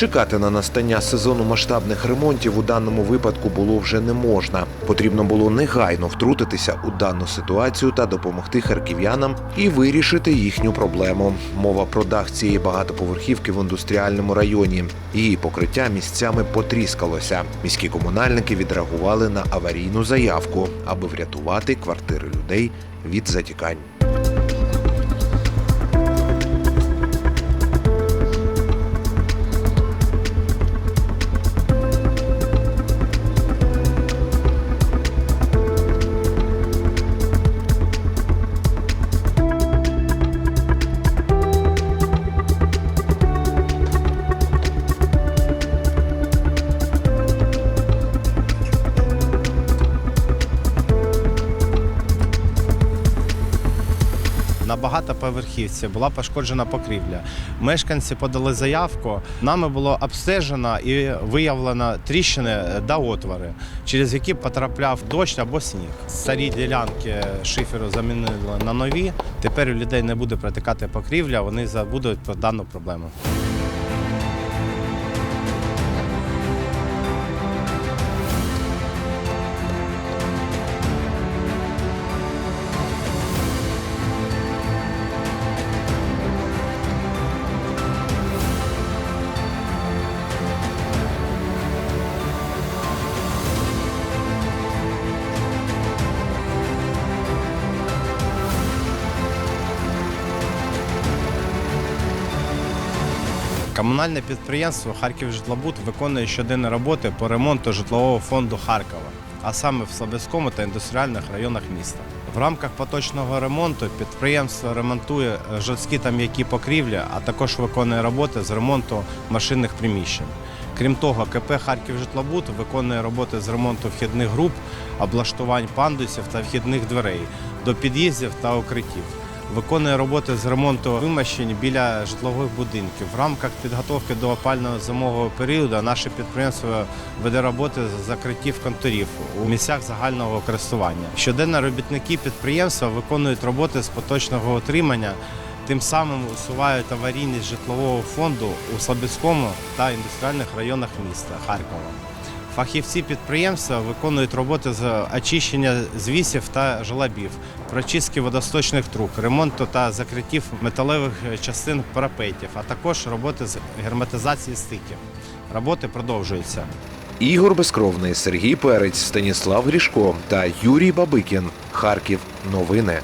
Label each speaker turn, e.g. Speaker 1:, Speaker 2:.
Speaker 1: Чекати на настання сезону масштабних ремонтів у даному випадку було вже не можна. Потрібно було негайно втрутитися у дану ситуацію та допомогти харків'янам і вирішити їхню проблему. Мова про дах цієї багатоповерхівки в індустріальному районі. Її покриття місцями потріскалося. Міські комунальники відреагували на аварійну заявку, аби врятувати квартири людей від затікань.
Speaker 2: На багатоповерхівці була пошкоджена покрівля. Мешканці подали заявку. Нами було обстежено і виявлено тріщини та отвори, через які потрапляв дощ або сніг. Старі ділянки шиферу замінили на нові. Тепер у людей не буде протикати покрівля, вони забудуть про дану проблему. Комунальне підприємство «Харківжитлобуд» виконує щоденні роботи по ремонту житлового фонду Харкова, а саме в Слобідському та індустріальних районах міста. В рамках поточного ремонту підприємство ремонтує е, жорсткі та м'які покрівлі, а також виконує роботи з ремонту машинних приміщень. Крім того, КП «Харківжитлобуд» виконує роботи з ремонту вхідних груп, облаштувань пандусів та вхідних дверей до під'їздів та укриттів виконує роботи з ремонту вимощень біля житлових будинків. В рамках підготовки до опального зимового періоду наше підприємство веде роботи з закриттів конторів у місцях загального користування. Щоденно робітники підприємства виконують роботи з поточного утримання. Тим самим усувають аварійність житлового фонду у Слобідському та індустріальних районах міста Харкова. Фахівці підприємства виконують роботи з очищення звісів та желобів, прочистки водосточних труб, ремонту та закриттів металевих частин парапетів, а також роботи з герметизації стиків. Роботи продовжуються.
Speaker 1: Ігор Безкровний, Сергій Перець, Станіслав Грішко та Юрій Бабикін. Харків. Новини.